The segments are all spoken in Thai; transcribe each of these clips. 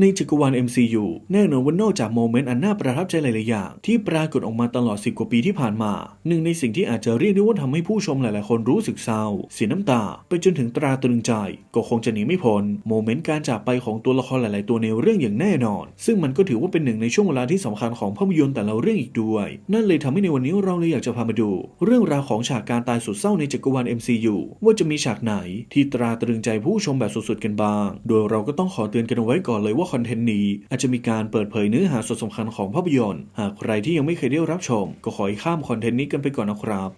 ในจักรวาล MCU แน่นอนว่านอกจากโมเมนต์อันน่าประทับใจหลาย ๆ อย่าง ที่ปรากฏออกมาตลอด 10 กว่าปีที่ผ่านมา หนึ่งในสิ่งที่อาจจะเรียกได้ว่าทำให้ผู้ชมหลาย ๆ คนรู้สึกเศร้าเสียน้ำตา ไปจนถึงตราตรึงใจ ก็คงจะหนีไม่พ้นโมเมนต์การจากไปของตัวละครหลาย ๆ ตัวในเรื่องอย่างแน่นอน ซึ่งมันก็ถือว่าเป็นหนึ่งในช่วงเวลาที่สำคัญของภาพยนตร์แต่ละเรื่องอีกด้วย นั่นเลยทำให้ในวันนี้เราเลยอยากจะพามาดู เรื่องราวของฉากการตายสุดเศร้าในจักรวาล MCU ว่าจะมีฉากไหนที่ตราตรึงใจผู้ชมแบบสุด ๆ กันบ้าง โดยเราก็ต้องขอเตือนกันเอาไว้ก่อนเลยว่าคอนเทนต์นี้ อาจจะมีการเปิดเผยเนื้อหาส่วนสำคัญของภาพยนตร์ หากใครที่ยังไม่เคยได้รับชม ก็ขอให้ข้ามคอนเทนต์นี้กันไปก่อนนะครับ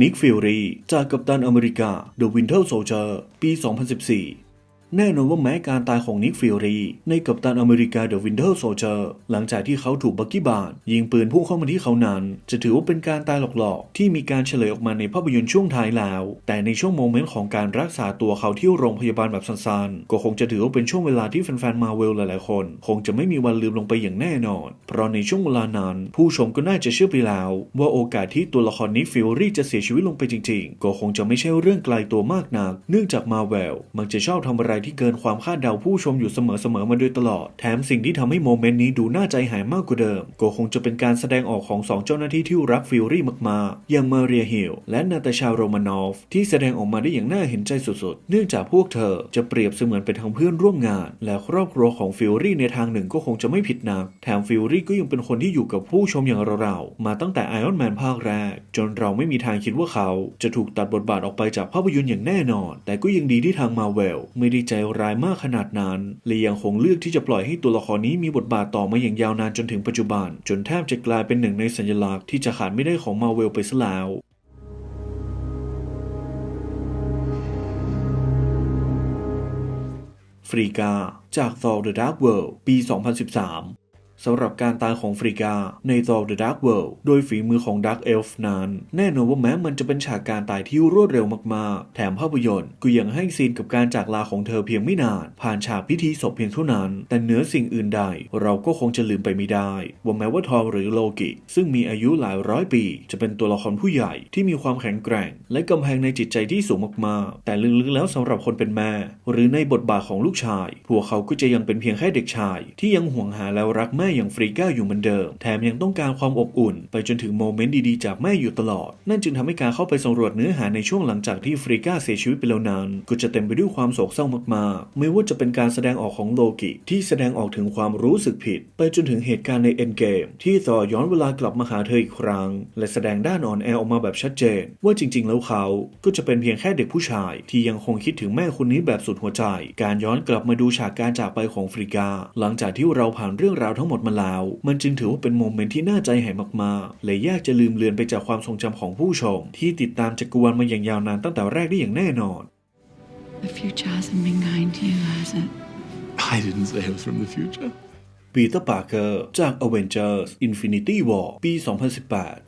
นิกฟิลรีจากกัปตันอเมริกา The Winter Soldier ปี 2014 แน่นอนว่าแม้การตายของนิกฟิลรี ในกัปตันอเมริกา The Winter Soldier หลังจากที่เขาถูกบักกี้บาร์ดยิงปืนพุ่งเข้ามาที่เขานั้น จะถือว่าเป็นการตายหลอกๆ ที่มีการเฉลยออกมาในภาพยนตร์ช่วงท้ายแล้ว แต่ในช่วงโมเมนต์ของการรักษาตัวเขาที่โรงพยาบาลแบบสั้นๆ ก็คงจะถือว่าเป็นช่วงเวลาที่แฟนๆมาเวลหลายๆคน คงจะไม่มีวันลืมลงไปอย่างแน่นอน เพราะในช่วงเวลานั้น ผู้ชมก็น่าจะเชื่อไปแล้ว ว่าโอกาสที่ตัวละครนิกฟิลรีจะเสียชีวิตลงไปจริง ๆ ก็คงจะไม่ใช่เรื่องไกลตัวมากนัก เนื่องจากมาเวลมักจะชอบทำอะไรที่เกินความคาดเดาผู้ชมอยู่เสมอๆมาโดยตลอด แถมสิ่งที่ทำให้โมเมนต์นี้ดูน่าใจหายมากกว่าเดิม ก็คงจะเป็นการแสดงออกของสองเจ้าหน้าที่ที่รักฟิลรี่มากๆ อย่างมาเรียฮิลและนาตาชาโรมานอฟ ที่แสดงออกมาได้อย่างน่าเห็นใจสุดๆ เนื่องจากพวกเธอจะเปรียบเสมือนเป็นทั้งเพื่อนร่วมงาน และครอบครัวของฟิลรี่ในทางหนึ่งก็คงจะไม่ผิดนัก แถมฟิลรี่ก็ยังเป็นคนที่อยู่กับผู้ชมอย่างเราๆมาตั้งแต่ไอออนแมนภาคแรก จนเราไม่มีทางคิดว่าเขา จะถูกตัดบทบาทออกไปจากภาพยนตร์อย่างแน่นอน แต่ก็ยังดีที่ทางมาเวลไม่ได้ใจร้ายมากขนาดนั้นและยังคงเลือกที่จะปล่อยให้ตัวละครนี้มีบทบาทต่อมาอย่างยาวนานจนถึงปัจจุบัน จนแทบจะกลายเป็นหนึ่งในสัญลักษณ์ที่จะขาดไม่ได้ของมาเวลไปซะแล้วฟรีกาจาก Thor The Dark World ปี 2013 สำหรับการตายของฟริกาใน Thor The Dark World โดยฝีมือของ Dark Elf นั้น แน่นอนว่าแม้มันจะเป็นฉากการตายที่รวดเร็วมากๆ แถมภาพยนตร์ก็ยังให้ซีนกับการจากลาของเธอเพียงไม่นาน ผ่านฉากพิธีศพเพียงเท่านั้น แต่เหนือสิ่งอื่นใด เราก็คงจะลืมไปไม่ได้ ว่าแม้ว่าทอร์หรือโลกิ ซึ่งมีอายุหลายร้อยปี จะเป็นตัวละครผู้ใหญ่ที่มีความแข็งแกร่ง และกำแพงในจิตใจที่สูงมากๆ แต่ลึกๆแล้วสำหรับคนเป็นแม่ หรือในบทบาทของลูกชายพวกเขาก็จะยังเป็นเพียงแค่เด็กชาย ที่ยังห่วงหาแล้วรักแม่ม่อย่างฟรีก้าอยู่เหมือนเดิม แถมยังต้องการความอบอุ่น ไปจนถึงโมเมนต์ดีๆจากแม่อยู่ตลอด นั่นจึงทำให้การเข้าไปสำรวจเนื้อหาในช่วงหลังจากที่ฟรีก้าเสียชีวิตไปแล้วนั้นก็จะเต็มไปด้วยความโศกเศร้ามากๆ ไม่ว่าจะเป็นการแสดงออกของโลกิที่แสดงออกถึงความรู้สึกผิด ไปจนถึงเหตุการณ์ในเอ็นเกมที่ต่อย้อนเวลากลับมาหาเธออีกครั้ง และแสดงด้านอ่อนแอออกมาแบบชัดเจน ว่าจริง ๆ แล้วเขาก็จะเป็นเพียงแค่เด็กผู้ชาย ที่ยังคงคิดถึงแม่คนนี้แบบสุดหัวใจ การย้อนกลับมาดูฉากการจากไปของฟริกา หลังจากที่เราผ่านเรื่องราวทั้งหมดมาแล้ว มันจึงถือว่าเป็นโมเมนต์ที่น่าใจหายมากๆ และยากจะลืมเลือนไปจากความทรงจำของผู้ชม ที่ติดตามจักรวาลมาอย่างยาวนานตั้งแต่แรกได้อย่างแน่นอน The future hasn't been kind to you, has it? I didn't say I was from the future. ปีเตอร์ ปาร์เกอร์ จาก Avengers Infinity War ปี 2018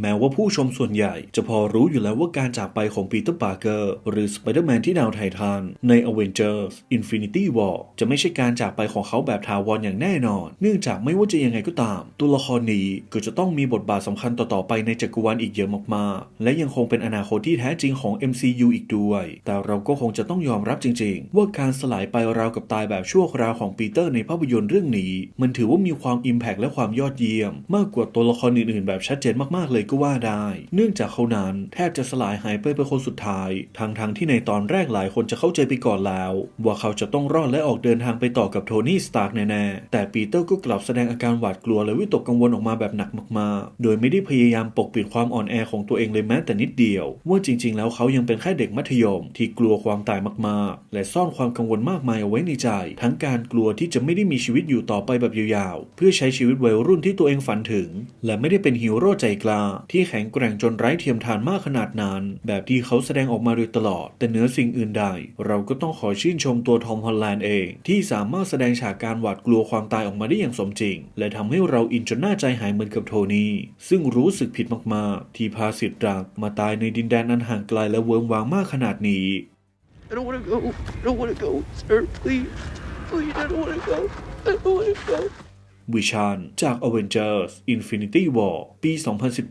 แม้ว่าผู้ชมส่วนใหญ่จะพอรู้อยู่แล้วว่าการจากไปของปีเตอร์ปาร์เกอร์หรือสไปเดอร์แมนที่ดาวไททันใน Avengers Infinity War จะไม่ใช่การจากไปของเขาแบบถาวรอย่างแน่นอน เนื่องจากไม่ว่าจะยังไงก็ตาม ตัวละครนี้ก็จะต้องมีบทบาทสำคัญต่อๆไปในจักรวาลอีกเยอะมากๆ และยังคงเป็นอนาคตที่แท้จริงของ MCU อีกด้วย แต่เราก็คงจะต้องยอมรับจริง ๆ ว่าการสลายไปราวกับตายแบบชั่วคราวของปีเตอร์ในภาพยนตร์เรื่องนี้ มันถือว่ามีความอิมแพกและความยอดเยี่ยม มากกว่าตัวละครอื่นๆ แบบชัดเจนมากๆเลยก็ว่าได้ เนื่องจากเขานั้นแทบจะสลายหายไปเป็นคนสุดท้ายทางทางๆที่ในตอนแรกหลายคนจะเข้าใจไปก่อนแล้ว ว่าเขาจะต้องรอดและออกเดินทางไปต่อกับโทนี่สตาร์กแน่ๆ แต่ปีเตอร์ก็กลับแสดงอาการหวาดกลัวและวิตกกังวลออกมาแบบหนักมากๆ โดยไม่ได้พยายามปกปิดความอ่อนแอของตัวเองเลยแม้แต่นิดเดียว ว่าจริง ๆ แล้วเขายังเป็นแค่เด็กมัธยม ที่กลัวความตายมากๆ และซ่อนความกังวลมากมายเอาไว้ในใจ ทั้งการกลัวที่จะไม่ได้มีชีวิตอยู่ต่อไปแบบยาวๆ เพื่อใช้ชีวิตวัยรุ่นที่ตัวเองฝันถึง และไม่ได้เป็นฮีโร่ใจกล้าที่แข็งแกร่งจนไร้เทียมทานมากขนาดนั้น แบบที่เขาแสดงออกมาโดยตลอด แต่เหนือสิ่งอื่นใด เราก็ต้องขอชื่นชมตัวทอมฮอลแลนด์เอง ที่สามารถแสดงฉากการหวาดกลัวความตายออกมาได้อย่างสมจริง และทำให้เราอินจนน่าใจหายเหมือนกับโทนี่ซึ่งรู้สึกผิดมากๆ ที่พาสิทธิ์รักมาตายในดินแดนอันห่างไกลและเวิงวางมากขนาดนี้ I don't want to go. I don't want to go, sir. Please. Please, I don't want to go. I don't want to go. วิชานจาก Avengers Infinity War ปี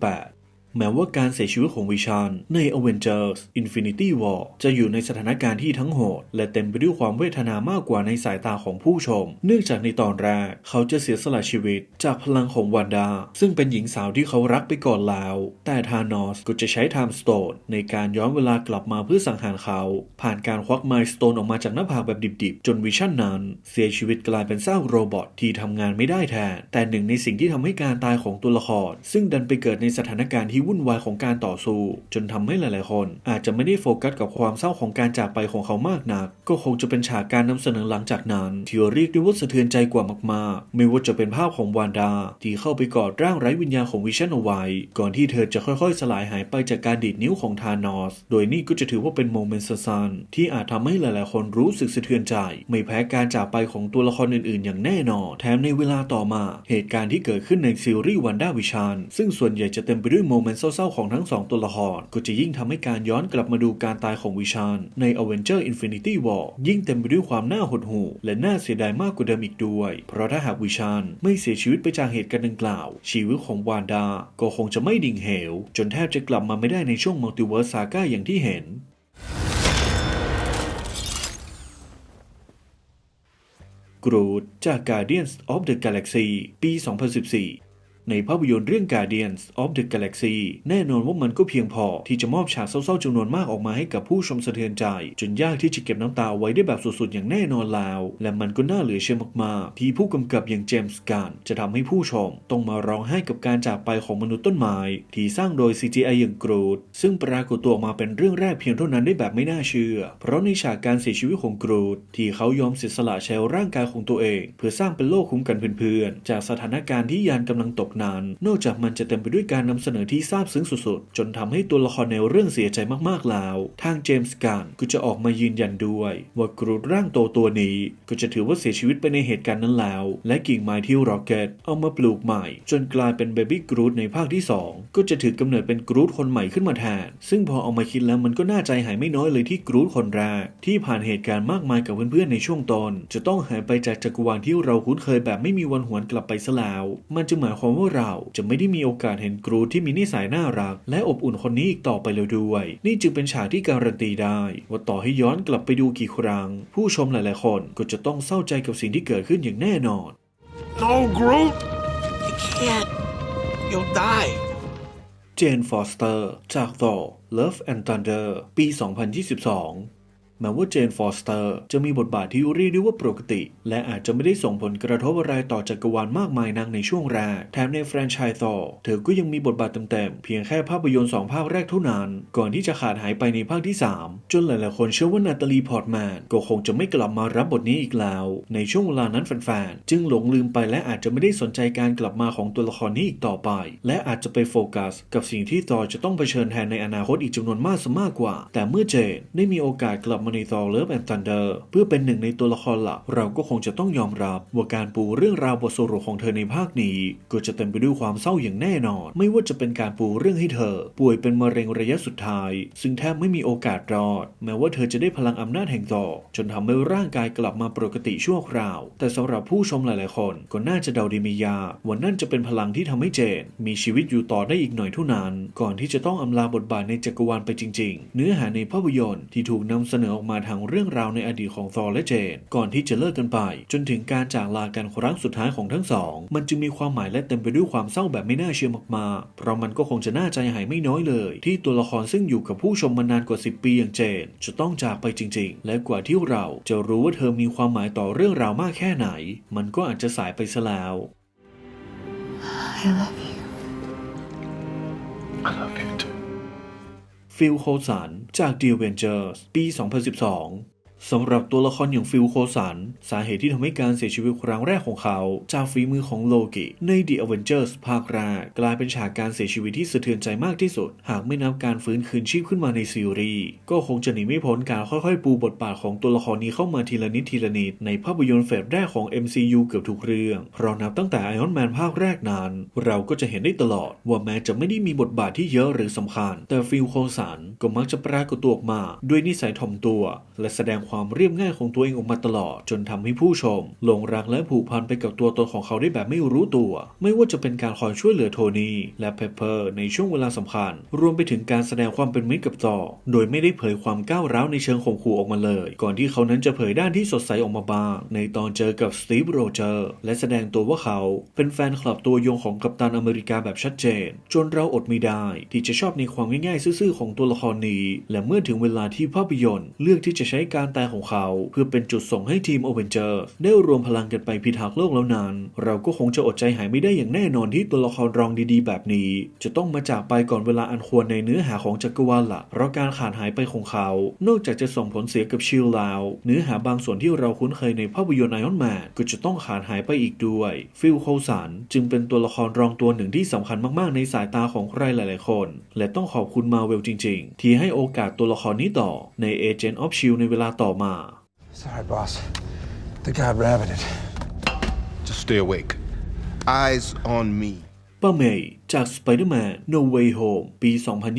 2018 แม้ว่าการเสียชีวิตของวิชันใน Avengers Infinity War จะอยู่ในสถานการณ์ที่ทั้งโหด และเต็มไปด้วยความเวทนามากกว่าในสายตาของผู้ชม เนื่องจากในตอนแรก เขาจะเสียสละชีวิตจากพลังของวันดา ซึ่งเป็นหญิงสาวที่เขารักไปก่อนแล้ว แต่ธานอสก็จะใช้ Time Stone ในการย้อนเวลากลับมาเพื่อสังหารเขา ผ่านการควัก Mind Stone ออกมาจากหน้าผากแบบดิบๆ จนวิชั่นนั้น เสียชีวิตกลายเป็นซากโรบอทที่ทำงานไม่ได้แทน แต่หนึ่งในสิ่งที่ทำให้การตายของตัวละคร ซึ่งดันไปเกิดในสถานการณ์ที่วุ่นวายของการต่อสู้ จนทำให้หลาย ๆ คน อาจจะไม่ได้โฟกัสกับความเศร้าของการจากไปของเขามากนัก ก็คงจะเป็นฉากการนำเสนอหลังจากนั้นที่เรียกได้ว่าสะเทือนใจกว่ามาก ๆ ไม่ว่าจะเป็นภาพของวานดา ที่เข้าไปกอดร่างไร้วิญญาณของวิชันเอาไว้ ก่อนที่เธอจะค่อย ๆ สลายหายไปจากการดีดนิ้วของธานอส โดยนี่ก็จะถือว่าเป็นโมเมนต์สั้นๆที่อาจทำให้หลาย ๆ คนรู้สึกสะเทือนใจ ไม่แพ้การจากไปของตัวละครอื่น ๆ อย่างแน่นอน แถมในเวลาต่อมา เหตุการณ์ที่เกิดขึ้นในซีรีส์วันด้าวิชันซึ่งส่วนใหญ่จะเต็มไปด้วยโมเมนต์เศร้าๆของทั้งสองตัวละครก็จะยิ่งทำให้การย้อนกลับมาดูการตายของวิชันใน Avenger Infinity War ยิ่งเต็มไปด้วยความน่าหดหู่และน่าเสียดายมากกว่าเดิมอีกด้วย เพราะถ้าหากวิชันไม่เสียชีวิตไปจากเหตุการณ์ดังกล่าว ชีวิตของวานดา ก็คงจะไม่ดิ่งเหว จนแทบจะกลับมาไม่ได้ในช่วงมัลติเวิร์สซาก้าอย่างที่เห็นกรูดจาก Guardians of the Galaxy ปี 2014 ในภาพยนตร์เรื่อง Guardians of the Galaxy แน่นอนว่ามันก็เพียงพอที่จะมอบฉากเศร้าๆจำนวนมากออกมาให้กับผู้ชมสะเทือนใจ จนยากที่จะเก็บน้ำตาไว้ได้แบบสุดๆ อย่างแน่นอนแล้ว และมันก็น่าเหลือเชื่อมากๆ ที่ผู้กำกับอย่างเจมส์การจะทำให้ผู้ชม ต้องมาร้องไห้กับการจากไปของมนุษย์ต้นไม้ ที่สร้างโดย CGI อย่างกรูดซึ่งปรากฏตัวออกมาเป็นเรื่องแรกเพียงเท่านั้นได้แบบไม่น่าเชื่อ เพราะในฉากการเสียชีวิตของกรูดที่เขายอมเสียสละใช้ร่างกายของตัวเอง เพื่อสร้างเป็นโลกคุ้มกันเพื่อนๆจากสถานการณ์ที่ยานกำลังตกนั้นนอกจากมันจะเต็มไปด้วยการนำเสนอที่ซาบซึ้งสุดๆ จนทำให้ตัวละครในเรื่องเสียใจมากๆแล้ว ทางเจมส์การก็จะออกมายืนยันด้วย ว่ากรูดร่างโตตัวนี้ก็จะถือว่าเสียชีวิตไปในเหตุการณ์นั้นแล้ว และกิ่งไม้ที่ร็อกเก็ตเอามาปลูกใหม่ จนกลายเป็นเบบี้กรูดในภาคที่ 2 ก็จะถือกำเนิดเป็นกรูดคนใหม่ขึ้นมาแทน ซึ่งพอเอามาคิดแล้วมันก็น่าใจหายไม่น้อยเลยที่กรูดคนแรกที่ผ่านเหตุการณ์มากมายกับเพื่อนๆในช่วงตอนจะต้องหายไปจากจักรวาลที่เราคุ้นเคยแบบไม่มีวันหวนกลับไปซะแล้ว มันจะหมายความว่าเราจะไม่ได้มีโอกาสเห็นกรูดที่มีนิสัยน่ารัก และอบอุ่นคนนี้อีกต่อไปเลยด้วย นี่จึงเป็นฉากที่การันตีได้ ว่าต่อให้ย้อนกลับไปดูกี่ครั้ง ผู้ชมหลายๆ คนก็จะต้องเศร้าใจกับสิ่งที่เกิดขึ้นอย่างแน่นอน No, Groot! You can't. You'll die. เจนฟอสเตอร์จาก Thor Love and Thunder ปี 2022 แม้ว่าเจนฟอสเตอร์จะมีบทบาทที่เรียกได้ว่าปกติ และอาจจะไม่ได้ส่งผลกระทบอะไรต่อจักรวาลมากมายนักในช่วงแรก แถมในแฟรนไชส์ Thor เธอก็ยังมีบทบาทเต็มๆ เพียงแค่ภาพยนตร์ 2 ภาคแรกเท่านั้น ก่อนที่จะขาดหายไปในภาคที่ 3 จนหลายๆคนเชื่อว่านาตาลีพอร์ตแมนก็คงจะไม่กลับมารับบทนี้อีกแล้ว ในช่วงเวลานั้นแฟนๆ จึงหลงลืมไปและอาจจะไม่ได้สนใจการกลับมาของตัวละครนี้อีกต่อไป และอาจจะไปโฟกัส กับสิ่งที่ทอจะต้องเผชิญแทนในอนาคตอีกจำนวนมากซะมากกว่า แต่เมื่อเจนได้มีโอกาสกลับมาในทอร์เลิฟแอนด์ทันเดอร์เพื่อเป็นหนึ่งในตัวละครหลักเราก็คงจะต้องยอมรับว่าการปูเรื่องราวบทสรุปของเธอในภาคนี้ ก็จะเต็มไปด้วยความเศร้าอย่างแน่นอน ไม่ว่าจะเป็นการปูเรื่องให้เธอ ป่วยเป็นมะเร็งระยะสุดท้าย ซึ่งแทบไม่มีโอกาสรอด แม้ว่าเธอจะได้พลังอำนาจแห่งต่อจนทำให้ร่างกายกลับมาปกติชั่วคราว แต่สำหรับผู้ชมหลายๆ คนก็น่าจะเดาดีม่ยาว่านั่นจะเป็นพลังที่ทำให้เจน มีชีวิตอยู่ต่อได้อีกหน่อยเท่านั้น ก่อนที่จะต้องอำลาบทบาทในจักรวาลไปจริง ๆ เนื้อหาในภาพยนตร์ที่ถูกนำเสนอออกมาทางเรื่องราวในอดีตของทอร์และเจน ก่อนที่จะเลิกกันไป จนถึงการจากลากันครั้งสุดท้ายของทั้งสอง มันจึงมีความหมายและเต็มไปด้วยความเศร้าแบบไม่น่าเชื่อมากๆ เพราะมันก็คงจะน่าใจหายไม่น้อยเลย ที่ตัวละครซึ่งอยู่กับผู้ชมมานานกว่า 10 ปีอย่างเจน จะต้องจากไปจริง ๆ และกว่าที่เราจะรู้ว่าเธอมีความหมายต่อเรื่องราวมากแค่ไหน มันก็อาจจะสายไปซะแล้ว I love you. I love you too. ฟิลโคสันจากดีวเวนเจอร์สปี 2012 สำหรับตัวละครอย่างฟิลโคสันสาเหตุที่ทำให้การเสียชีวิตครั้งแรกของเขา จากฝีมือของโลกิใน The Avengers ภาคแรกกลายเป็นฉากการเสียชีวิตที่สะเทือนใจมากที่สุด หากไม่นับการฟื้นคืนชีพขึ้นมาในซีรีส์ก็คงจะหนีไม่พ้นการค่อยๆ ปูบทบาทของตัวละครนี้เข้ามาทีละนิดทีละนิดในภาพยนตร์เฟสแรกของ MCU เกือบทุกเรื่องเพราะนับตั้งแต่ Iron Man ภาคแรกนั้น เราก็จะเห็นได้ตลอด ว่าแม้จะไม่ได้มีบทบาทที่เยอะหรือสำคัญ แต่ฟิลโคสันก็มักจะปรากฏตัวออกมา ด้วยนิสัยถ่อมตัว และแสดงความความเรียบง่ายของตัวเองออกมาตลอด จนทำให้ผู้ชมหลงรักและผูกพันไปกับตัวตนของเขาได้แบบไม่รู้ตัว ไม่ว่าจะเป็นการคอยช่วยเหลือโทนี่และเพปเปอร์ในช่วงเวลาสำคัญ รวมไปถึงการแสดงความเป็นมิตรกับจอโดยไม่ได้เผยความก้าวร้าวในเชิงข่มขู่ออกมาเลย ก่อนที่เขานั้นจะเผยด้านที่สดใสออกมาบ้าง ในตอนเจอกับสตีฟโรเจอร์และแสดงตัวว่าเขาเป็นแฟนคลับตัวยงของกัปตันอเมริกาแบบชัดเจน จนเราอดไม่ได้ ที่จะชอบในความง่ายๆซื่อๆของตัวละครนี้ และเมื่อถึงเวลาที่ภาพยนตร์ เลือกที่จะใช้การแตายของเขา เพื่อเป็นจุดส่งให้ทีมโอเวนเจอร์ได้รวมพลังกันไปพิทักษ์โลกแล้วนั้น เราก็คงจะอดใจหายไม่ได้อย่างแน่นอนที่ตัวละครรองดีๆ แบบนี้ จะต้องมาจากไปก่อนเวลาอันควรในเนื้อหาของจักรวาลละเพราะการขาดหายไปของเขา นอกจากจะส่งผลเสียกับชิลแล้วเนื้อหาบางส่วนที่เราคุ้นเคยในภาพยนตร์ไอออนแมนก็จะต้องขาดหายไปอีกด้วย ฟิลโคลสันจึงเป็นตัวละครรองตัวหนึ่งที่สำคัญมากๆ ในสายตาของใครหลาย ๆ คน และต้องขอบคุณมาเวลจริง ๆ ที่ให้โอกาสตัวละครนี้ต่อใน Agent of Shield ในเวลาต่อมา Sorry, boss. The god rabbited. Just stay awake. Eyes on me. ป้าเมย์จาก Spider-Man No Way Home ปี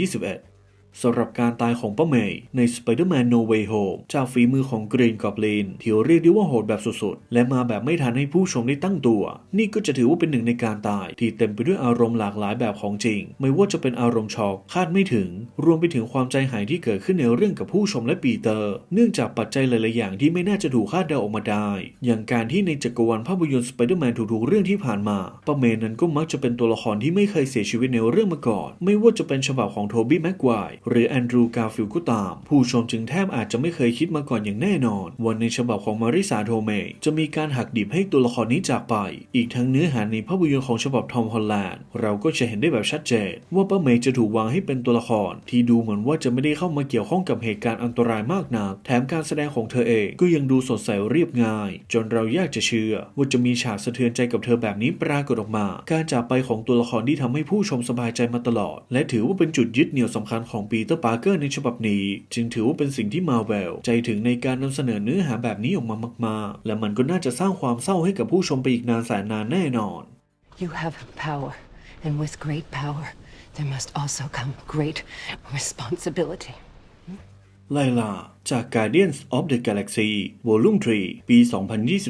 2021 สำหรับการตายของป้าเมย์ใน Spider-Man No Way Home จากฝีมือของ Green Goblin ที่เรียกได้ว่าโหดแบบสุดๆ และมาแบบไม่ทันให้ผู้ชมได้ตั้งตัว นี่ก็จะถือว่าเป็นหนึ่งในการตายที่เต็มไปด้วยอารมณ์หลากหลายแบบของจริง ไม่ว่าจะเป็นอารมณ์ช็อกคาดไม่ถึง รวมไปถึงความใจหายที่เกิดขึ้นในเรื่องกับผู้ชมและปีเตอร์ เนื่องจากปัจจัยหลายๆอย่างที่ไม่น่าจะถูกคาดเดาออกมาได้ อย่างการที่ในจักรวาลภาพยนตร์ Spider-Man ทุกๆเรื่องที่ผ่านมาป้าเมย์นั้นก็มักจะเป็นตัวละครที่ไม่เคยเสียชีวิตในเรื่องมาก่อน ไม่ว่าจะเป็นฉบับของโทบี้แม็กไกวหรือแอนดรูว์กาฟิลก็ตาม ผู้ชมจึงแทบอาจจะไม่เคยคิดมาก่อนอย่างแน่นอนวันในฉบับของมาริสาโทเมจะมีการหักดิบให้ตัวละครนี้จากไป อีกทั้งเนื้อหาในภาพยนตร์ของฉบับทอมฮอลแลนด์เราก็จะเห็นได้แบบชัดเจน ว่าป้าเมย์จะถูกวางให้เป็นตัวละคร ที่ดูเหมือนว่าจะไม่ได้เข้ามาเกี่ยวข้องกับเหตุการณ์อันตรายมากนัก แถมการแสดงของเธอเองก็ยังดูสดใสเรียบง่าย จนเรายากจะเชื่อ ว่าจะมีฉากสะเทือนใจกับเธอแบบนี้ปรากฏออกมา การจากไปของตัวละครที่ทำให้ผู้ชมสบายใจมาตลอด และถือว่าเป็นจุดยึดเหนี่ยวสำคัญของปีเตอร์ปาร์เกอร์ในฉบับนี้ จึงถือว่าเป็นสิ่งที่มาเวลใจถึงในการนำเสนอเนื้อหาแบบนี้ออกมามาก ๆ และมันก็น่าจะสร้างความเศร้าให้กับผู้ชมไปอีกนานแสนนานแน่นอน You have power, and with great power, there must also come great responsibility. ไลลาจาก Guardians of the Galaxy Volume 3 ปี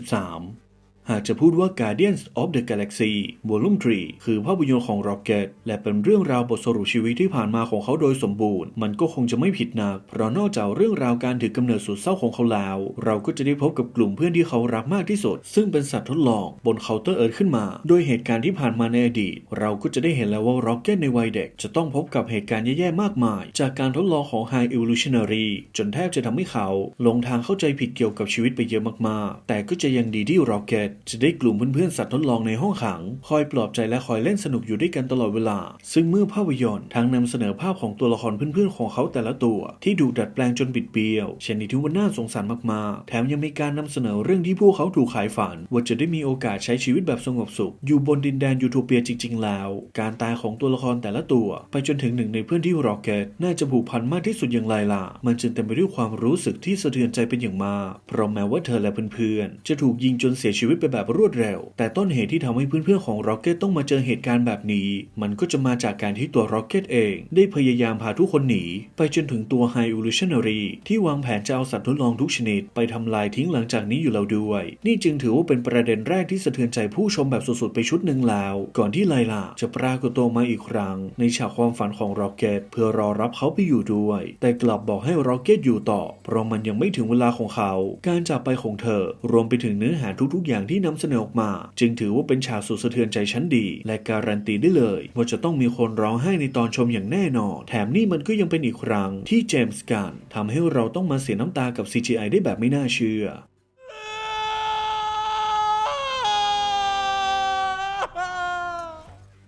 2023 หากจะพูดว่า Guardians of the Galaxy Volume 3 คือภาพยนตร์ของ Rocket และเป็นเรื่องราวบทสรุปชีวิตที่ผ่านมาของเขาโดยสมบูรณ์ มันก็คงจะไม่ผิดนัก เพราะนอกจากเรื่องราวการถือกำเนิดสุดเศร้าของเขาแล้ว เราก็จะได้พบกับกลุ่มเพื่อนที่เขารักมากที่สุด ซึ่งเป็นสัตว์ทดลองบนเคาน์เตอร์เอิร์ธขึ้นมา โดยเหตุการณ์ที่ผ่านมาในอดีต เราก็จะได้เห็นแล้วว่า Rocket ในวัยเด็ก จะต้องพบกับเหตุการณ์แย่ๆมากมาย จากการทดลองของ High Evolutionary จนแทบจะทำให้เขาหลงทางเข้าใจผิดเกี่ยวกับชีวิตไปเยอะมากๆ แต่ก็จะยังดีที่ Rocket จะได้กลุ่มเพื่อนๆสัตว์ทดลองในห้องขัง คอยปลอบใจและคอยเล่นสนุกอยู่ด้วยกันตลอดเวลา ซึ่งเมื่อภาพยนตร์ทั้งนำเสนอภาพของตัวละครเพื่อนๆของเขาแต่ละตัว ที่ดูดัดแปลงจนบิดเบี้ยวเช่นที่ว่าน่าสงสารมากๆ แถมยังมีการนำเสนอเรื่องที่พวกเขาถูกขายฝัน ว่าจะได้มีโอกาสใช้ชีวิตแบบสงบสุข อยู่บนดินแดนยูโทเปียจริง ๆ แล้ว การตายของตัวละครแต่ละตัว ไปจนถึงหนึ่งในเพื่อนที่รอกเกตน่าจะผูกพันมากที่สุดอย่างไรล่ะมันจึงเต็มไปด้วยความรู้สึกที่สะเทือนใจเป็นอย่างมากเพราะแม้ว่าเธอและเพื่อนๆจะถูกยิงจนเสียชีวิตไปแบบรวดเร็ว แต่ต้นเหตุที่ทำให้เพื่อนๆของร็อกเก็ตต้องมาเจอเหตุการณ์แบบนี้ มันก็จะมาจากการที่ตัวร็อกเก็ตเอง ได้พยายามพาทุกคนหนี ไปจนถึงตัว High Evolutionary ที่วางแผนจะเอาสัตว์ทดลองทุกชนิด ไปทำลายทิ้งหลังจากนี้อยู่แล้วด้วย นี่จึงถือว่าเป็นประเด็นแรกที่สะเทือนใจผู้ชมแบบสุดๆไปชุดหนึ่งแล้ว ก่อนที่ไลลาจะปรากฏตัวมาอีกครั้ง ในฉากความฝันของร็อกเก็ตเพื่อรอรับเขาไปอยู่ด้วย แต่กลับบอกให้ร็อกเก็ตอยู่ต่อ เพราะมันยังไม่ถึงเวลาของเขา การจากไปของเธอ รวมไปถึงเนื้อหาทุกๆอย่างที่นำเสนอออกมา จึงถือว่าเป็นฉากสุดสะเทือนใจชั้นดี และการันตีได้เลย ว่าจะต้องมีคนร้องไห้ในตอนชมอย่างแน่นอน แถมนี่มันก็ยังเป็นอีกครั้งที่เจมส์กันทำให้เราต้องมาเสียน้ำตากับ CGI ได้แบบไม่น่าเชื่อ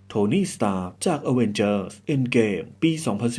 โทนี่ สตาร์จาก Avengers Endgame ปี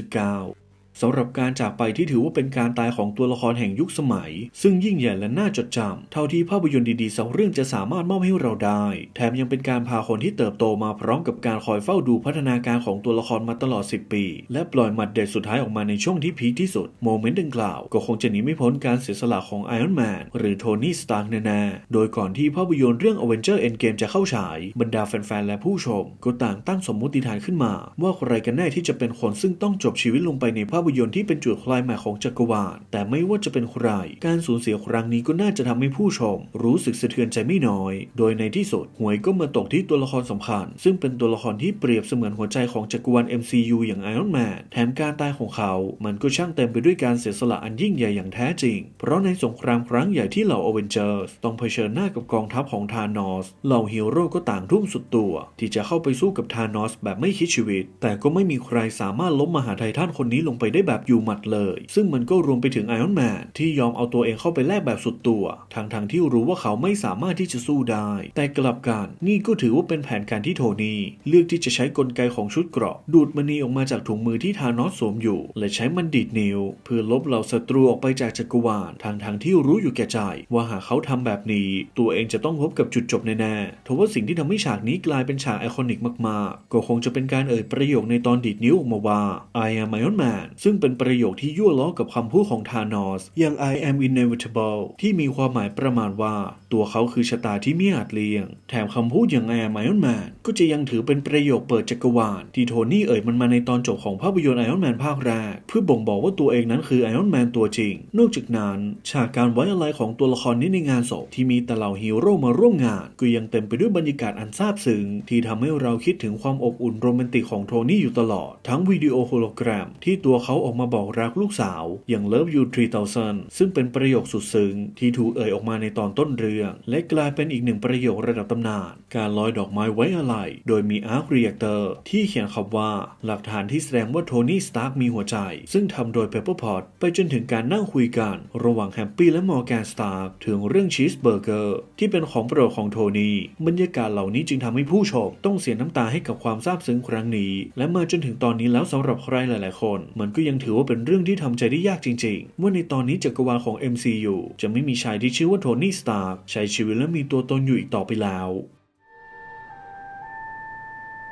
2019 สำหรับการจากไปที่ถือว่าเป็นการตายของตัวละครแห่งยุคสมัย ซึ่งยิ่งใหญ่และน่าจดจำเท่าที่ภาพยนตร์ดีๆสักเรื่องจะสามารถมอบให้เราได้ แถมยังเป็นการพาคนที่เติบโตมาพร้อมกับการคอยเฝ้าดูพัฒนาการของตัวละครมาตลอด 10 ปี และปล่อยหมัดเด็ดสุดท้ายออกมาในช่วงที่พีคที่สุด โมเมนต์ดังกล่าว ก็คงจะหนีไม่พ้นการเสียสละของไอรอนแมนหรือโทนี่สตาร์กแน่ๆโดยก่อนที่ภาพยนตร์เรื่อง Avenger Endgame จะเข้าฉาย บรรดาแฟนๆและผู้ชม ก็ต่างตั้งสมมติฐานขึ้นมา ว่าใครกันแน่ที่จะเป็นคนซึ่งต้องจบชีวิตลงไปในภาพยนตร์ที่เป็นจุดคลายแม็ของจักรวาล แต่ไม่ว่าจะเป็นใคร การสูญเสียครั้งนี้ก็น่าจะทำให้ผู้ชม รู้สึกสะเทือนใจไม่น้อย โดยในที่สุดหวยก็มาตกที่ตัวละครสำคัญ ซึ่งเป็นตัวละครที่เปรียบเสมือนหัวใจของจักรวาล MCU อย่างไอรอนแมนแถมการตายของเขา มันก็ช่างเต็มไปด้วยการเสียสละอันยิ่งใหญ่อย่างแท้จริง เพราะในสงครามครั้งใหญ่ที่เหล่าอเวนเจอร์สต้องเผชิญหน้ากับกองทัพของธานอส เหล่าฮีโร่ก็ต่างทุ่มสุดตัว ที่จะเข้าไปสู้กับธานอสแบบไม่คิดชีวิต แต่ก็ไม่มีใครสามารถล้มมหาไททันคนนี้ลงไปได้แบบอยู่หมัดเลย ซึ่งมันก็รวมไปถึงไอรอนแมนที่ยอมเอาตัวเองเข้าไปแลกแบบสุดตัวทั้งทงที่รู้ว่าเขาไม่สามารถที่จะสู้ได้ แต่กลับกันนี่ก็ถือว่าเป็นแผนการที่โทนี่เลือกที่จะใช้กลไกของชุดเกราะ ดูดมณีออกมาจากถุงมือที่ธานอสสวมอยู่ และใช้มันดีดนิ้ว เพื่อลบเหล่าศัตรูออกไปจากจักรวาลทางทางที่รู้อยู่แก่ใจ ว่าหากเขาทำแบบนี้ ตัวเองจะต้องพบกับจุดจบแน่ๆทว่าสิ่งที่ทำให้ฉากนี้กลายเป็นฉากไอคอนิกมากๆ ก็คงจะเป็นการเอ่ยประโยคในตอนดีดนิ้วออกมาว่า I am Iron Man ซึ่งึ่งเป็นประโยคที่ยั่วล้อกับคำพูดของธานอสอย่าง I am inevitable ที่มีความหมายประมาณว่า ตัวเขาคือชะตาที่ไม่อาจเลี่ยง แถมคำพูดอย่าง I am Iron Man ก็จะยังถือเป็นประโยคเปิดจักรวาลที่โทนี่เอ่ยมันมาในตอนจบของภาพยนตร์ Iron Man ภาคแรก เพื่อบ่งบอกว่าตัวเองนั้นคือ Iron Man ตัวจริง นอกจากนั้น ฉากการไว้อะไรของตัวละครนี้ในงานศพที่มีแต่เหล่าฮีโร่มาร่วมงานก็ยังเต็มไปด้วยบรรยากาศอันซาบซึ้งที่ทำให้เราคิดถึงความอบอุ่นโรแมนติกของโทนี่อยู่ตลอด ทั้งวิดีโอโฮโลแกรมที่ตัวเขาขาออกมาบอกรักลูกสาวอย่าง Love You 3000 ซึ่งเป็นประโยคสุดซึ้งที่ถูกเอ่ยออกมาในตอนต้นเรื่อง และกลายเป็นอีกหนึ่งประโยคระดับตำนาน การลอยดอกไม้ไว้อะไร โดยมีอาร์คเรียกเตอร์ที่เขียนคำว่าหลักฐานที่แสดงว่าโทนี่สตาร์กมีหัวใจ ซึ่งทำโดยเปเปอร์พอตไปจนถึงการนั่งคุยกัน ระหว่างแฮปปี้และมอร์แกนสตาร์กถึงเรื่องชีสเบอร์เกอร์ที่เป็นของโปรดของโทนี่บรรยากาศเหล่านี้จึงทำให้ผู้ชมต้องเสียน้ำตาให้กับความซาบซึ้งครั้งนี้ และมาจนถึงตอนนี้แล้วสำหรับใครหลาย ๆ คน มันก็็ยังถือว่าเป็นเรื่องที่ทำใจได้ยากจริงๆ ว่าในตอนนี้จักรวาลของ MCU จะไม่มีชายที่ชื่อว่าโทนี่สตาร์กใช้ชีวิตและมีตัวตนอยู่อีกต่อไปแล้ว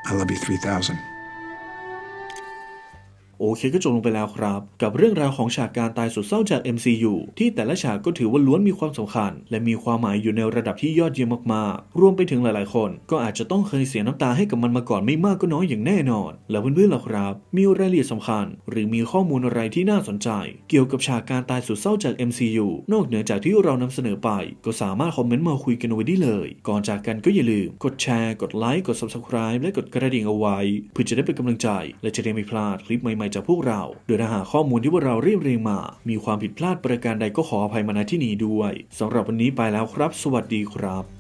I love you 3000. โอเคก็จบลงไปแล้วครับ กับเรื่องราวของฉากการตายสุดเศร้าจาก MCU ที่แต่ละฉากก็ถือว่าล้วนมีความสำคัญ และมีความหมายอยู่ในระดับที่ยอดเยี่ยมมากๆ รวมไปถึงหลายๆ คน ก็อาจจะต้องเคยเสียน้ำตาให้กับมันมาก่อนไม่มากก็น้อยอย่างแน่นอน แล้วเพื่อนๆล่ะครับ มีรายละเอียดสำคัญ หรือมีข้อมูลอะไรที่น่าสนใจ เกี่ยวกับฉากการตายสุดเศร้าจาก MCU นอกเหนือจากที่เรานำเสนอไป ก็สามารถคอมเมนต์มาคุยกันไว้ได้เลย ก่อนจากกันก็อย่าลืม กดแชร์ กดไลค์ กด Subscribe และกดกระดิ่งเอาไว้ เพื่อจะได้เป็นกำลังใจ และจะได้ไม่พลาดคลิปใหม่ๆจากพวกเราโดยถ้าหากข้อมูลที่พวกเราเรียบเรียงมา มีความผิดพลาดประการใดก็ขออภัยมาณที่นี้ด้วยสำหรับวันนี้ไปแล้วครับ สวัสดีครับ